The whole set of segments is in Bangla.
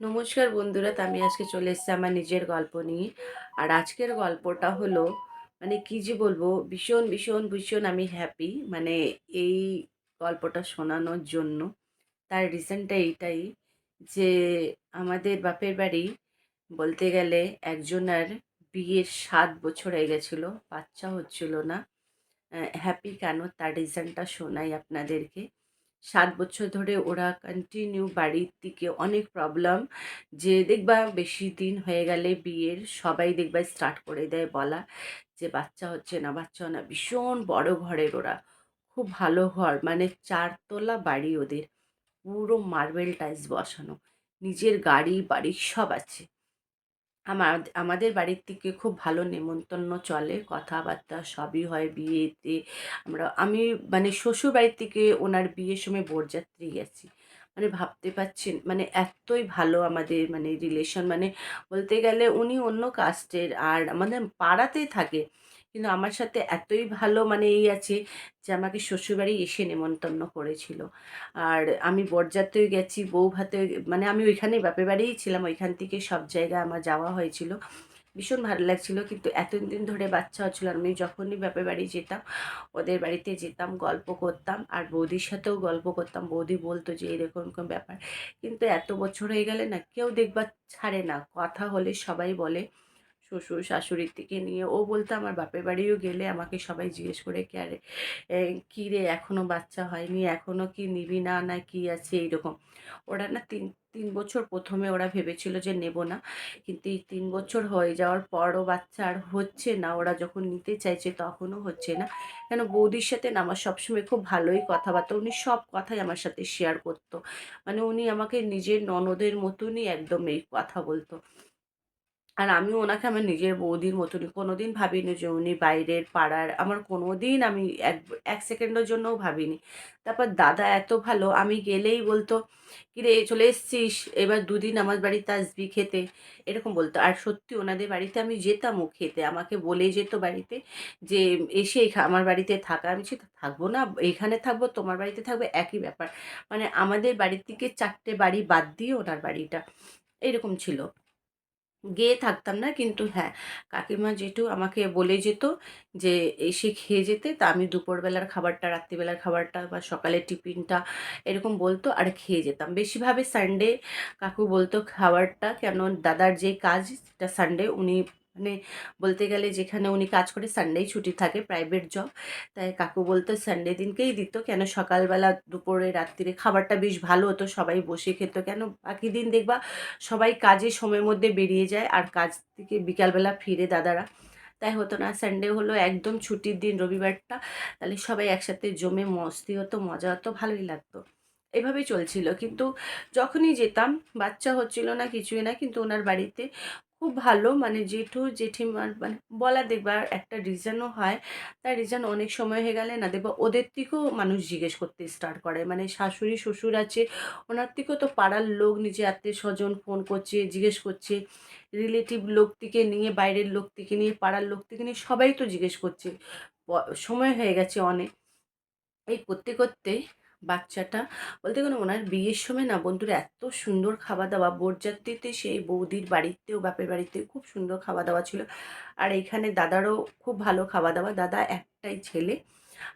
নমস্কার বন্ধুরা, তো আমি আজকে চলে এসেছি আমার নিজের গল্প নিয়ে। আর আজকের গল্পটা হলো মানে কি যে বলব, ভীষণ ভীষণ ভীষণ আমি হ্যাপি মানে এই গল্পটা শোনানোর জন্য। তার রিজনটা এইটাই যে, আমাদের বাপের বাড়ি বলতে গেলে একজনের বিয়ের সাত বছর হয়ে গেছিল, বাচ্চা হচ্ছিল না। হ্যাপি কেন? তার রিজনটা শোনাই আপনাদেরকে। সাত বছর ধরে ওরা কন্টিনিউ বাড়ির দিকে অনেক প্রবলেম যে দেখবা বেশি দিন হয়ে গেলে বিয়ের সবাই দেখবা স্টার্ট করে দেয় বলা যে বাচ্চা হচ্ছে না, বাচ্চা না, ভীষণ বড় ঘরের ওরা। খুব ভালো ঘর মানে চারতলা বাড়ি ওদের, পুরো মার্বেল টাইলস বসানো, নিজের গাড়ি, বাড়ি সব আছে। আমার আমাদের বাড়ির থেকে খুব ভালো নেমন্তন্ন চলে, কথাবার্তা সবই হয় বিয়েতে। আমরা, আমি মানে শ্বশুর বাড়ির থেকে ওনার বিয়ের সময় বরযাত্রী গেছি। মানে ভাবতে পারছেন মানে এতই ভালো আমাদের মানে রিলেশন মানে বলতে গেলে উনি অন্য কাস্টের আর আমাদের পাড়াতেই থাকে। কিন্তু আমার সাথে এতই ভালো মানে এই আছে যে আমাকে শ্বশুরবাড়ি এসে নেমন্তন্ন করেছিল। আর আমি বরযাত্রী গেছি, বউ ভাতে মানে আমি ওইখানেই বাপের বাড়িই ছিলাম, ওইখান থেকে সব জায়গায় আমার যাওয়া হয়েছিল। ভীষণ ভালো লাগছিল কিন্তু এতদিন ধরে বাচ্চা হচ্ছিল আমি যখনই বাপের বাড়ি যেতাম, ওদের বাড়িতে যেতাম, গল্প করতাম আর বৌদির সাথেও গল্প করতাম। বৌদি বলতো যে, এরকম এরকম ব্যাপার। কিন্তু এত বছর হয়ে গেলে না কেউ দেখবার ছাড়ে না। কথা হলে সবাই বলে শ্বশুর শাশুড়ির থেকে নিয়ে। ও বলতো, আমার বাপের বাড়িও গেলে আমাকে সবাই জিজ্ঞেস করে কে আরে কী রে এখনও বাচ্চা হয়নি এখনও কি নিবি? না না, কি আছে? এইরকম। ওরা না তিন তিন বছর প্রথমে ওরা ভেবেছিল যে নেব না। কিন্তু এই তিন বছর হয়ে যাওয়ার পরও বাচ্চা আর হচ্ছে না। ওরা যখন নিতে চাইছে তখনও হচ্ছে না। কেন বৌদির সাথে না আমার সবসময় খুব ভালোই কথাবার্তা। উনি সব কথাই আমার সাথে শেয়ার করতো। মানে উনি আমাকে নিজের ননদের মতনই একদম এই কথা বলতো। আর আমি ওনাকে আমার নিজের বৌদির মতনই কোনো দিন ভাবিনি যে উনি বাইরের পাড়ার, আমার কোনো দিন আমি এক এক সেকেন্ডের জন্যও ভাবিনি। তারপর দাদা এত ভালো, আমি গেলেই বলতো, কিরে, চলে এসছিস, এবার দুদিন আমার বাড়িতে আসবি খেতে। এরকম বলতো। আর সত্যি ওনাদের বাড়িতে আমি যেতামও খেতে। আমাকে বলে যেত বাড়িতে যে, এসে আমার বাড়িতে থাকা। আমি থাকব না, এখানে থাকব, তোমার বাড়িতে থাকবে, একই ব্যাপার। মানে আমাদের বাড়ির থেকে চারটে বাড়ি বাদ দিয়ে ওনার বাড়িটা। এরকম ছিল। গিয়ে থাকতাম না। কিন্তু হ্যাঁ কাকিমা যেটু আমাকে বলে যেত যে, এসে খেয়ে যেতে। তা আমি দুপুরবেলার খাবারটা, রাত্রিবেলার খাবারটা বা সকালের টিফিনটা এরকম বলতো আর খেয়ে যেতাম। বেশিভাবে সানডে কাকু বলতো খাবারটা কেন, দাদার যে কাজ সেটা সানডে উনি মানে বলতে গেলে যেখানে উনি কাজ করে সানডেই ছুটি থাকে প্রাইভেট জব তাই কাকু বলতো সানডে দিনকেই দিত। কেন সকালবেলা দুপুরে, রাত্রিরে খাবারটা বেশ ভালো হতো, সবাই বসে খেত। কেন বাকি দিন দেখবা সবাই কাজে সময়ের মধ্যে বেরিয়ে যায় আর কাজ থেকে বিকালবেলা ফিরে দাদারা। তাই হতো না সানডে হলো একদম ছুটির দিন, রবিবারটা। তাহলে সবাই একসাথে জমে মস্তি হতো, মজা হতো, ভালোই লাগতো। এভাবেই চলছিল। কিন্তু যখনই যেতাম, বাচ্চা হচ্ছিল না, কিছুই না, কিন্তু ওনার বাড়িতে খুব ভালো। মানে জেঠু, জেঠিমার মানে বলা দেখবা একটা রিজনও হয়। তার রিজন অনেক সময় হয়ে গেলে না দেখবা ওদের থেকেও মানুষ জিজ্ঞেস করতে স্টার্ট করে। মানে শাশুড়ি, শ্বশুর আছে, ওনার থেকেও তো পাড়ার লোক নিজে আত্মীয় স্বজন ফোন করছে, জিজ্ঞেস করছে। রিলেটিভ লোক থেকে নিয়ে, বাইরের লোক থেকে নিয়ে, পাড়ার লোক থেকে নিয়ে সবাই তো জিজ্ঞেস করছে। সময় হয়ে গেছে অনেক। এই করতে করতে বাচ্চাটা। বলতে গেলে ওনার বিয়ের সময় না বন্ধুরা এত সুন্দর খাওয়া দাওয়া বরযাত্রীতে সেই বৌদির বাড়িতেও, বাপের বাড়িতে খুব সুন্দর খাওয়া দাওয়া ছিল। আর এখানে দাদারও খুব ভালো খাওয়া দাওয়া দাদা একটাই ছেলে।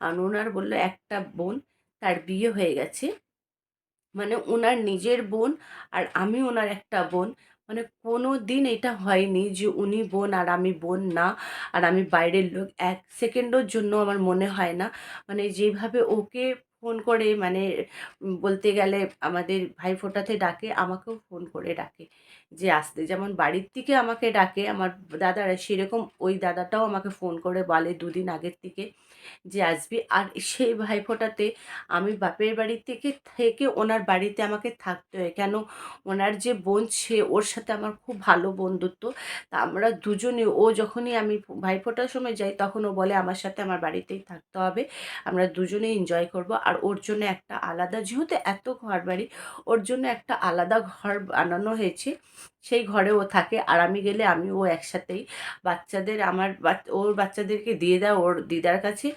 আর ওনার বলল একটা বোন, তার বিয়ে হয়ে গেছে। মানে ওনার নিজের বোন আর আমি ওনার একটা বোন। মানে কোনো দিন এটা হয়নি যে উনি বোন আর আমি বোন না। আর আমি বাইরের লোক। এক সেকেন্ডের জন্য আমার মনে হয় না। মানে যেভাবে ওকে ফোন করে মানে বলতে গেলে আমাদের ভাই ফোটাতে ডাকে, আমাকেও ফোন করে ডাকে। যে আসতে, যেমন বাড়ির থেকে আমাকে ডাকে, আমার দাদারা সেরকম ওই দাদাটাও আমাকে ফোন করে বলে দুদিন আগের থেকে। যে আসবি। আর সেই ভাইফোঁটাতে আমি বাপের বাড়ি থেকে থেকে ওনার বাড়িতে আমাকে থাকতে হয়। কেন? ওনার যে বোন, সে ওর সাথে আমার খুব ভালো বন্ধুত্ব। তা আমরা দুজনে ও যখনই আমি ভাইফোঁটার সময় যাই, তখন ও বলে, আমার সাথে আমার বাড়িতেই থাকতে হবে। আমরা দুজনে এনজয় করব। আর ওর জন্য একটা আলাদা, যেহেতু এত ঘর বাড়ি, ওর জন্য একটা আলাদা ঘর বানানো হয়েছে। সেই ঘরে ও থাকে। আর আমি গেলে আমি ও একসাথেই বাচ্চাদের, আমার ওর বাচ্চাদেরকে দিয়ে দেয় ওর দিদার কাছে।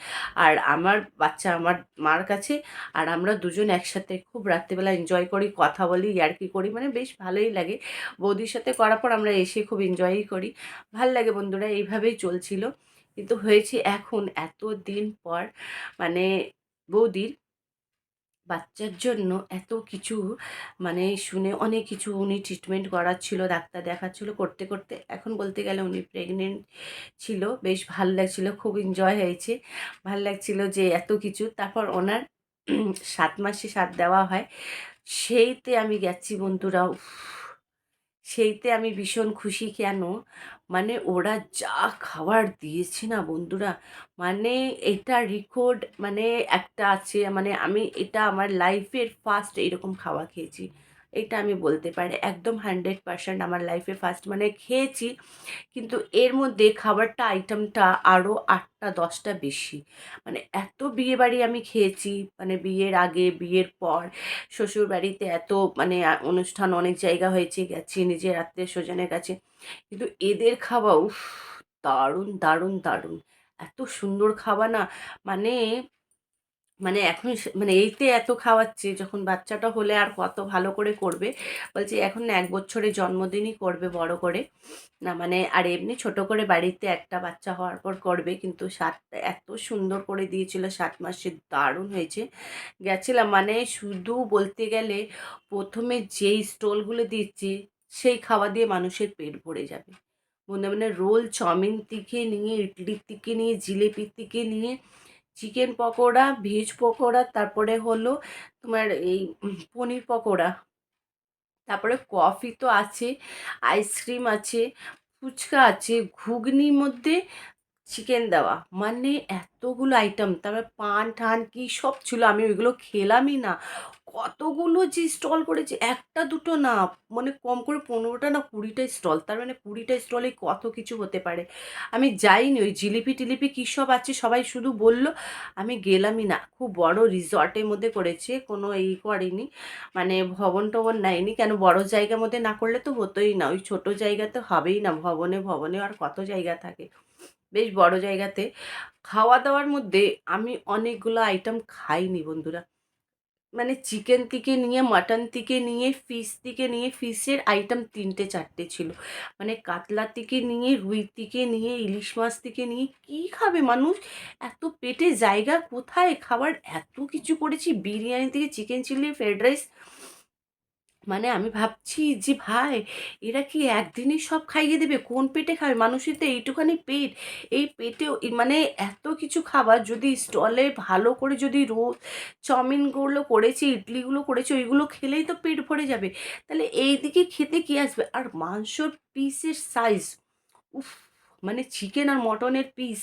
আর আমার বাচ্চা আমার মার কাছে, আর আমরা দুজন একসাথে খুব রাত্রিবেলা এনজয় করি, কথা বলি ইয়ার্কি করি মানে বেশ ভালোই লাগে। বৌদির সাথে করার পর আমরা এসে খুব এনজয়ই করি। ভালো লাগে বন্ধুরা, এইভাবেই চলছিল। কিন্তু হয়েছে এখন এত দিন পর মানে বৌদির বাচ্চার জন্য এত কিছু মানে শুনে অনেক কিছু উনি ট্রিটমেন্ট করাচ্ছিল ডাক্তার দেখাচ্ছিল করতে করতে। এখন বলতে গেলে উনি প্রেগনেন্ট ছিল বেশ ভালো লাগছিল খুব এনজয় হয়েছে। ভালো লাগছিল যে এত কিছু। তারপর ওনার সাত মাসে সাত দেওয়া হয়। সেইতে আমি গেছি বন্ধুরা উফ, সেইতে আমি ভীষণ খুশি কেন? মানে ওরা যা খাবার দিয়েছে না বন্ধুরা মানে এটা রেকর্ড মানে একটা আছে মানে আমি এটা আমার লাইফের ফার্স্ট এরকম খাওয়া খেয়েছি। এটা আমি বলতে পারি, একদম হান্ড্রেড পার্সেন্ট আমার লাইফে ফার্স্ট মানে খেয়েছি, কিন্তু এর মধ্যে খাবারটা আইটেমটা আরও আটটা, দশটা বেশি। মানে এত বিয়ে বাড়ি আমি খেয়েছি মানে বিয়ের আগে, বিয়ের পর শ্বশুর বাড়িতে এত মানে অনুষ্ঠান অনেক জায়গা হয়েছে, গেছি, নিজের আত্মীয় স্বজনের কাছে, কিন্তু এদের খাওয়া, উফ, দারুণ দারুণ দারুণ। এত সুন্দর খাওয়া না মানে মানে এখন মানে এইতে এত খাওয়াচ্ছে, যখন বাচ্চাটা হলে আর কত ভালো করে করবে। বলছে এখন এক বছরের জন্মদিনই করবে বড় করে। না মানে আর এমনি ছোট করে বাড়িতে একটা বাচ্চা হওয়ার পর করবে, কিন্তু সাতটা এত সুন্দর করে দিয়েছিল, সাত মাসে দারুণ হয়েছে। গেছিলাম মানে শুধু বলতে গেলে প্রথমে যেই স্টলগুলো দিচ্ছে, সেই খাওয়া দিয়ে মানুষের পেট ভরে যাবে। মনে মনে রোল, চাউমিন থেকে নিয়ে ইডলির থেকে নিয়ে জিলেপির থেকে নিয়ে চিকেন পকোড়া ভেজ পকোড়া, তারপরে হলো তোমার এই পনির পকোড়া। তারপরে কফি তো আছে আইসক্রিম আছে, ফুচকা আছে, ঘুগনির মধ্যে চিকেন দেওয়া। মানে এতগুলো আইটেম তারপরে পান ঠান কী সব ছিল, আমি ওইগুলো খেলামই না। কতগুলো যে স্টল করেছে, একটা দুটো না মানে কম করে পনেরোটা না কুড়িটা স্টল তার মানে কুড়িটা স্টলে কত কিছু হতে পারে। আমি যাইনি, ওই জিলিপি টিলিপি কী সব আছে সবাই শুধু বলল, আমি গেলামই না। খুব বড় রিসর্টের মধ্যে করেছে, কোনো এই করেনি মানে ভবন টবন নেয়নি, কেন বড় জায়গার মধ্যে না করলে তো হতোই না, ওই ছোট জায়গাতে হবেই না, ভবনে ভবনে আর কত জায়গা থাকে। বেশ বড় জায়গাতে। খাওয়া দাওয়ার মধ্যে আমি অনেকগুলো আইটেম খাইনি বন্ধুরা। মানে চিকেন থেকে নিয়ে মাটন থেকে নিয়ে ফিশ থেকে নিয়ে ফিশের আইটেম তিনটে, চারটে ছিল। মানে কাতলা থেকে নিয়ে, রুই থেকে নিয়ে, ইলিশ মাছ থেকে নিয়ে, কী খাবে মানুষ? এত পেটে জায়গা, কোথায় খাবার? এত কিছু করেছি। বিরিয়ানি থেকে চিকেন চিলি ফ্রাইড রাইস মানে আমি ভাবছি যে, ভাই, এরা কি একদিনেই সব খাইয়ে দেবে? কোন পেটে খাবে? মানুষের তো এইটুখানি পেট। এই এই মানে এত কিছু খাবার যদি স্টলে ভালো করে যদি রোজ চাউমিনগুলো করেছে, ইডলিগুলো করেছে, ওইগুলো খেলেই তো পেট ভরে যাবে। তাহলে এই দিকে খেতে কি আসবে? আর মাংসর পিসের সাইজ উফ মানে চিকেন আর মটনের পিস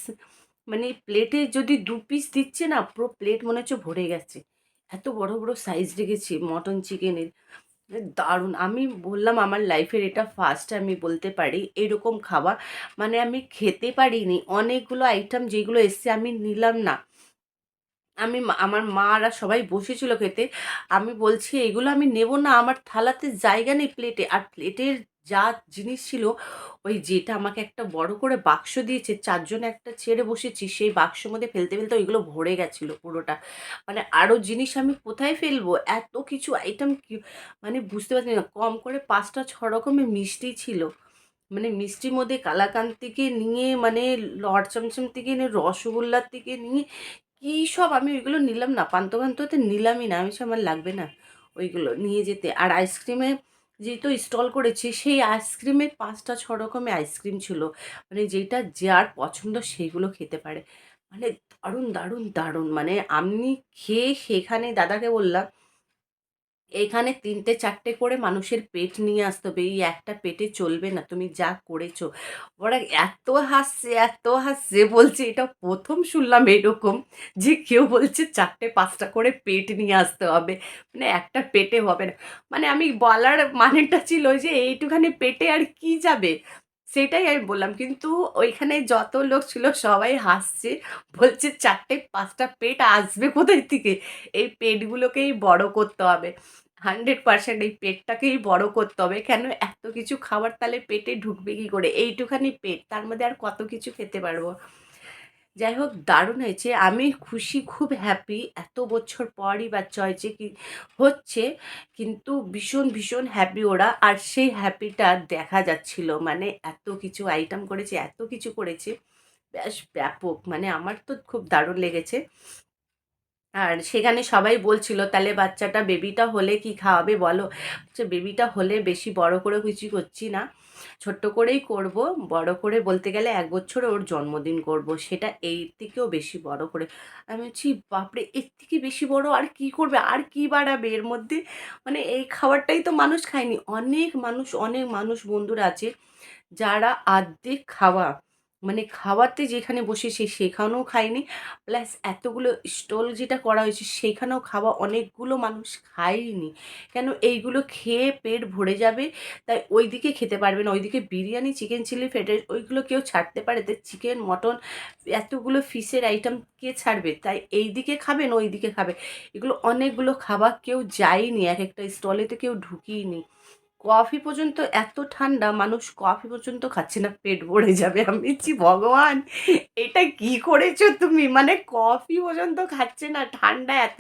মানে প্লেটে যদি দু পিস দিচ্ছে না, পুরো প্লেট মনে হচ্ছে ভরে গেছে। এত বড় বড় সাইজ রেখেছি মটন চিকেনের দারুণ। আমি বললাম আমার লাইফের এটা ফার্স্ট আমি বলতে পারি, এরকম খাবার মানে আমি খেতে পারিনি। অনেকগুলো আইটেম যেগুলো এসছে আমি নিলাম না। আমি আমার মারা সবাই বসেছিল খেতে। আমি বলছি, এগুলো আমি নেব না, আমার থালাতে জায়গা নেই প্লেটে আর প্লেটের যা জিনিস ছিল ওই যেটা আমাকে একটা বড় করে বাক্স দিয়েছে চারজন একটা ছেড়ে বসেছি সেই বাক্সর মধ্যে ফেলতে ফেলতে ওইগুলো ভরে গেছিল পুরোটা। মানে আরও জিনিস আমি কোথায় ফেলব? এত কিছু আইটেম মানে বুঝতে পারছি না। কম করে পাঁচটা ছ রকমের মিষ্টি ছিল। মানে মিষ্টির মধ্যে কালাকান থেকে নিয়ে মানে লট চমচম থেকে নিয়ে রসগোল্লার থেকে নিয়ে কী সব আমি ওইগুলো নিলাম না পান্তুকান্ততে নিলামই না। আমি বলছি, আমার লাগবে না ওইগুলো নিয়ে যেতে। আর আইসক্রিমে যেহেতু স্টল করেছি, সেই আইসক্রিমের পাঁচটা, ছ রকমের আইসক্রিম ছিল। মানে যেটা যার পছন্দ সেইগুলো খেতে পারে। মানে দারুণ দারুণ দারুণ। মানে আমি খেয়ে সেখানে দাদাকে বললাম এখানে তিনটে, চারটে করে মানুষের পেট নিয়ে আসতে হবে। এই একটা পেটে চলবে না, তুমি যা করেছ। ওরা এত হাসছে এত হাসছে বলছে, এটা প্রথম শুনলাম এরকম যে কেউ বলছে চারটে, পাঁচটা করে পেট নিয়ে আসতে হবে। মানে একটা পেটে হবে না। মানে আমি বলার মানেটা ছিল যে এইটুখানি পেটে আর কি যাবে? সেটাই আমি বললাম। কিন্তু ওইখানে যত লোক ছিল সবাই হাসছে, বলছে চারটে, পাঁচটা পেট আসবে কোথায় থেকে? এই পেটগুলোকেই বড় করতে হবে। হান্ড্রেড পার্সেন্ট এই পেটটাকেই বড় করতে হবে। কেন? এত কিছু খাবার তাহলে পেটে ঢুকবে কী করে? এইটুখানি পেট, তার মধ্যে আর কত কিছু খেতে পারব? যাই হোক, দারুণ হয়েছে। আমি খুশি, খুব হ্যাপি এত বছর পরই বাচ্চা হয়েছে কি হচ্ছে, কিন্তু ভীষণ ভীষণ হ্যাপি ওরা। আর সেই হ্যাপিটা দেখা যাচ্ছিল। মানে এত কিছু আইটেম করেছে, এত কিছু করেছে। বেশ ব্যাপক। মানে আমার তো খুব দারুণ লেগেছে। আর সেখানে সবাই বলছিল, তাহলে বাচ্চাটা বেবিটা হলে কি খাওয়াবে বলো? বেবিটা হলে বেশি বড় করে কিছু করছি না। ছোট্ট করেই করব, বড় করে বলতে গেলে এক বছরে ওর জন্মদিন করব। সেটা এই থেকেও বেশি বড় করে। আমি বলছি, বাপরে, এর থেকে বেশি বড় আর কি করবে? আর কি বাড়াবে এর মধ্যে? মানে এই খাবারটাই তো মানুষ খায়নি। অনেক মানুষ অনেক মানুষ বন্ধুরা আছে যারা আর্ধেক খাওয়া মানে খাওয়াতে যেখানে বসেছে সেখানেও খায়নি। প্লাস এতগুলো স্টল যেটা করা হয়েছে, সেখানেও খাওয়া অনেকগুলো মানুষ খায়নি। কেন? এইগুলো খেয়ে পেট ভরে যাবে। তাই ওই দিকে খেতে পারবে না। ওইদিকে biryani chicken chilli fried rice ওইগুলো কেউ ছাড়তে পারে। তাই চিকেন মটন এতগুলো ফিশের আইটেম কে ছাড়বে? তাই এই দিকে খাবে না ওই দিকে খাবে। এগুলো অনেকগুলো খাবার কেউ যায়নি। এক একটা স্টলেতে কেউ ঢুকিয়ে কফি পর্যন্ত এত ঠান্ডা, মানুষ কফি পর্যন্ত খাচ্ছে না, পেট ভরে যাবে। আমি বলছি, ভগবান, এটা কি করেছ তুমি? মানে কফি পর্যন্ত খাচ্ছে না, ঠান্ডা এত।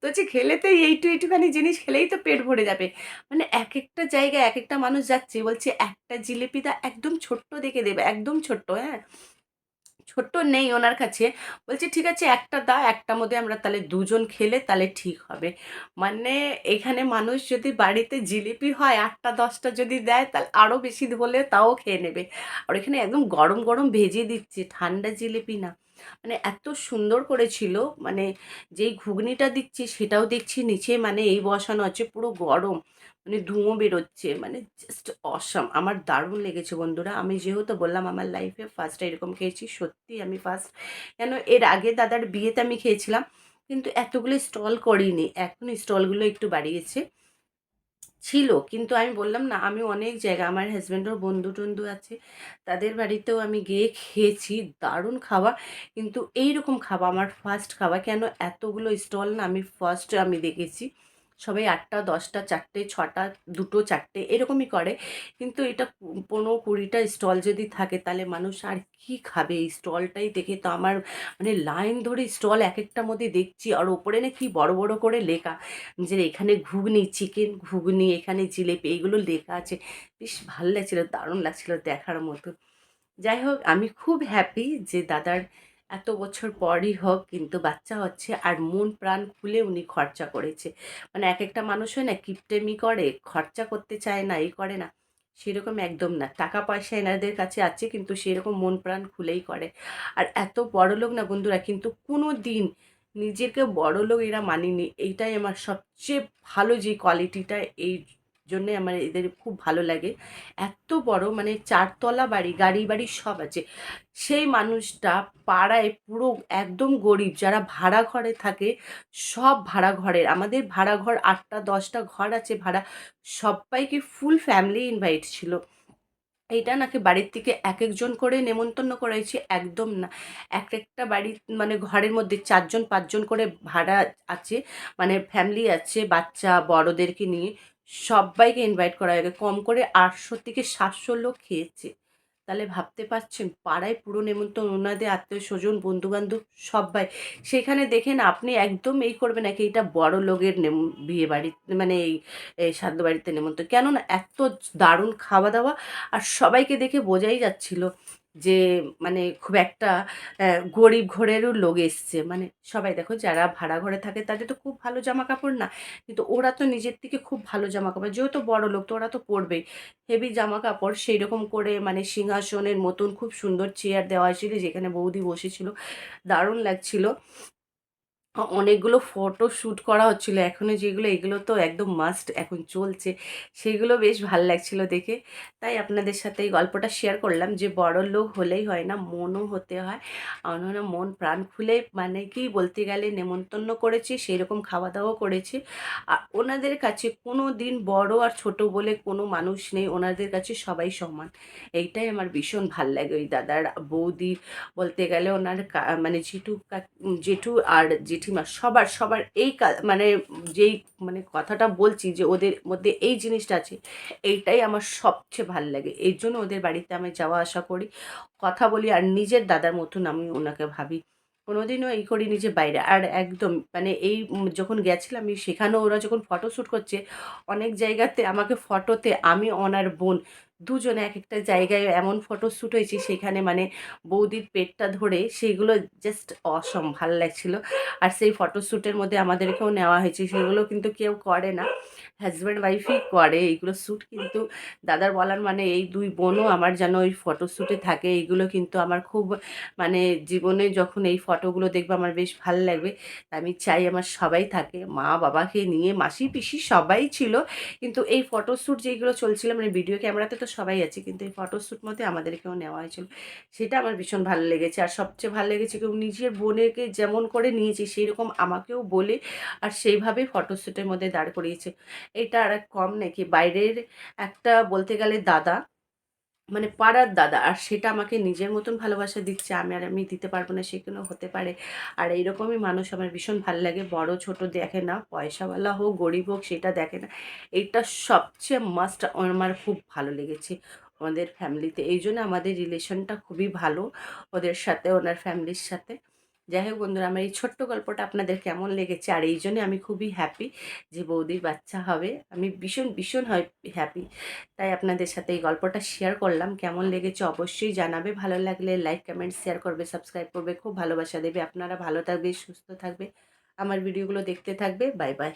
তো হচ্ছে খেলে তো এইটু এইটুখানি জিনিস খেলেই তো পেট ভরে যাবে। মানে এক একটা জায়গায় এক একটা মানুষ যাচ্ছে, বলছে, একটা জিলিপিটা একদম ছোট্ট দেখে দেবে, একদম ছোট্ট হ্যাঁ? ছোট্ট নেই ওনার কাছে। বলছে, ঠিক আছে, একটা দাও একটার মধ্যে আমরা তাহলে দুজন খেলে তাহলে ঠিক হবে। মানে এখানে মানুষ যদি বাড়িতে জিলিপি হয়, আটটা, দশটা যদি দেয়, তাহলে আরও বেশি হলে তাও খেয়ে নেবে। আর এখানে একদম গরম গরম ভেজে দিচ্ছে, ঠান্ডা জিলিপি না। মানে এত সুন্দর করেছিল মানে যেই ঘুগনিটা দিচ্ছি সেটাও দেখছি নিচে মানে এই বসানো আছে, পুরো গরম। মানে ধুঁয়ো বেরোচ্ছে মানে জাস্ট অসাম আমার দারুণ লেগেছে বন্ধুরা। আমি যেহেতু বললাম আমার লাইফে ফার্স্ট এরকম খেয়েছি, সত্যি আমি ফার্স্ট কেন এর আগে দাদার বিয়েতে আমি খেয়েছিলাম, কিন্তু এতগুলো স্টল করিনি। এখন স্টলগুলো একটু বাড়িয়েছে। ছিল, কিন্তু আমি বললাম না, আমি অনেক জায়গা, আমার হাজব্যান্ডের বন্ধু টন্ধু আছে, তাদের বাড়িতেও আমি গিয়ে খেয়েছি, দারুণ খাওয়া কিন্তু এই রকম খাওয়া আমার ফার্স্ট খাওয়া কেন এতগুলো স্টল না আমি ফার্স্ট আমি দেখেছি। সবাই আটটা, দশটা, চারটে, ছটা, দুটো, চারটে, এরকমই করে। কিন্তু এটা পনেরো কুড়িটা স্টল যদি থাকে, তাহলে মানুষ আর কি খাবে? এই স্টলটাই দেখে তো আমার মানে লাইন ধরে স্টল এক একটার মধ্যে দেখছি, আর ওপরে না কি বড় বড় করে লেখা যে এখানে ঘুগনি, চিকেন ঘুগনি, এখানে জিলেপি, এইগুলো লেখা আছে। বেশ ভালো লাগছিল, দারুণ লাগছিল দেখার মতো। যাই হোক, আমি খুব হ্যাপি যে দাদার এত বছর পরই হোক, কিন্তু বাচ্চা হচ্ছে আর মন প্রাণ খুলে উনি খরচা করেছে। মানে এক একটা মানুষ হয় না, কিপটেমি করে, খরচা করতে চায় না, এই করে না। সেরকম একদম না। টাকা পয়সা এনাদের কাছে আছে, কিন্তু সেরকম মন প্রাণ খুলেই করে। আর এত বড় লোক না বন্ধুরা, কিন্তু কোনো দিন নিজেকে বড় লোক এরা মানিনি। এইটাই আমার সবচেয়ে ভালো যে কোয়ালিটিটা এই জন্যে আমার এদের খুব ভালো লাগে। এত বড় মানে চারতলা বাড়ি, গাড়ি বাড়ি সব আছে। সেই মানুষটা পাড়ায় পুরো একদম গরিব, যারা ভাড়া ঘরে থাকে সব ভাড়া ঘরের। আমাদের ভাড়া ঘর আটটা, দশটা ঘর আছে ভাড়া। সবাইকে ফুল ফ্যামিলি ইনভাইট ছিল। এইটা নাকি বাড়ির থেকে এক একজন করে নেমন্তন্ন করেছে একদম না। এক একটা বাড়ি মানে ঘরের মধ্যে চারজন, পাঁচজন করে ভাড়া আছে। মানে ফ্যামিলি আছে, বাচ্চা, বড়দেরকে নিয়ে। সবাইকে ইনভাইট করা হয়ে কম করে আটশো থেকে সাতশো লোক খেয়েছে। তাহলে ভাবতে পারছেন, পাড়ায় পুরো নেমন্তন্ন, ওনাদের আত্মীয় স্বজন, বন্ধুবান্ধব সবাই সেখানে দেখেন আপনি একদম এই করবেন নাকি এটা বড় লোকের বিয়ে বাড়ি মানে এই সাধ্য বাড়িতে নেমন্তন্ন। কেননা এত দারুণ খাওয়া দাওয়া আর সবাইকে দেখে বোঝাই যাচ্ছিল যে মানে খুব একটা গরিব ঘরেরও লোক এসছে। মানে সবাই দেখো যারা ভাড়া ঘরে থাকে তাদের তো খুব ভালো জামা কাপড় না। কিন্তু ওরা তো নিজের থেকে খুব ভালো জামা কাপড় যেহেতু বড় লোক তো ওরা তো পরবেই। হেভি জামা কাপড় সেই রকম করে মানে সিংহাসনের মতন খুব সুন্দর চেয়ার দেওয়া হয়েছিল, যেখানে বৌদি বসেছিল। দারুণ লাগছিল। অনেকগুলো ফটো শ্যুট করা হচ্ছিল। এখনও যেগুলো, এগুলো তো একদম মাস্ট এখন চলছে। সেগুলো বেশ ভালো লাগছিল দেখে। তাই আপনাদের সাথে এই গল্পটা শেয়ার করলাম যে বড় লোক হলেই হয় না, মনও হতে হয়। ওনারা মন প্রাণ খুলে মানে কি বলতে গেলে নেমন্তন্ন করেছে সেই রকম খাওয়া দাওয়া করেছি। আর ওনাদের কাছে কোনো দিন বড় আর ছোট বলে কোনো মানুষ নেই, ওনাদের কাছে সবাই সমান। এইটাই আমার ভীষণ ভালো লাগে ওই দাদার বৌদি বলতে গেলে ওনার মানে জেঠু জেঠু আর জেঠি জেঠিমা সবার সবার এই মানে যেই মানে কথাটা বলছি যে ওদের মধ্যে এই জিনিসটা আছে, এইটাই আমার সবচেয়ে ভালো লাগে। এই জন্য ওদের বাড়িতে আমি যাওয়া আসা করি, কথা বলি আর নিজের দাদার মতন আমি ওনাকে ভাবি। কোনোদিনও এই করিনি যে বাইরে। আর একদম মানে এই যখন গেছিলাম, সেখানেও ওরা যখন ফটো শ্যুট করছে, অনেক জায়গাতে আমাকে ফটোতে আমি ওনার বোন দুজনে এক একটা জায়গায় এমন ফটো শ্যুট হয়েছে, সেখানে মানে বৌদির পেটটা ধরে সেইগুলো জাস্ট অসম ভালো লাগছিল। আর সেই ফটোশ্যুটের মধ্যে আমাদেরকেও নেওয়া হয়েছে, সেগুলো কিন্তু কেউ করে না। হাজব্যান্ড ওয়াইফই করে এইগুলো শ্যুট কিন্তু দাদার বলার মানে এই দুই বোনও আমার যেন ওই ফটোশ্যুটে থাকে, এইগুলো কিন্তু আমার খুব মানে জীবনে যখন এই ফটোগুলো দেখব আমার বেশ ভালো লাগবে। আমি চাই আমার সবাই থাকে, মা বাবাকে নিয়ে, মাসি, পিসি সবাই ছিল। কিন্তু এই ফটোশ্যুট যেইগুলো চলছিল মানে ভিডিও ক্যামেরাতে তো সবাই আছে, কিন্তু এই ফটোশ্যুট মধ্যে আমাদেরকেও নেওয়া হয়েছিল। সেটা আমার ভীষণ ভালো লেগেছে। আর সবচেয়ে ভালো লেগেছে কেউ নিজের বোনেরকে যেমন করে নিয়েছে সেই রকম আমাকেও বলে আর সেইভাবে ফটোশ্যুটের মধ্যে দাঁড় করিয়েছে। এটা আর কম নাকি বাইরের একটা বলতে গেলে দাদা মানে পাড়ার দাদা, আর সেটা আমাকে নিজের মতন ভালোবাসা দিচ্ছে। আমি আর আমি দিতে পারব না সেখানেও হতে পারে। আর এইরকমই মানুষ আমার ভীষণ ভালো লাগে। বড়, ছোট দেখে না, পয়সাওয়ালা হোক, গরিব হোক, সেটা দেখে না। এটা সবচেয়ে মাস্ট আমার খুব ভালো লেগেছে আমাদের ফ্যামিলিতে এই জন্য আমাদের রিলেশনটা খুবই ভালো। ওদের সাথে, ওনার ফ্যামিলির সাথে। যাই হোক বন্ধুরা, আমার এই ছোট্ট গল্পটা আপনাদের কেমন লেগেছে? আর এই জন্যে আমি খুবই হ্যাপি যে বৌদির বাচ্চা হবে। আমি ভীষণ ভীষণ হ্যাপি তাই আপনাদের সাথে এই গল্পটা শেয়ার করলাম। কেমন লেগেছে অবশ্যই জানাবে। ভালো লাগলে লাইক কমেন্ট শেয়ার করবে সাবস্ক্রাইব করবে। খুব ভালোবাসা দেবে। আপনারা ভালো থাকবে, সুস্থ থাকবে। আমার ভিডিওগুলো দেখতে থাকবে। Bye bye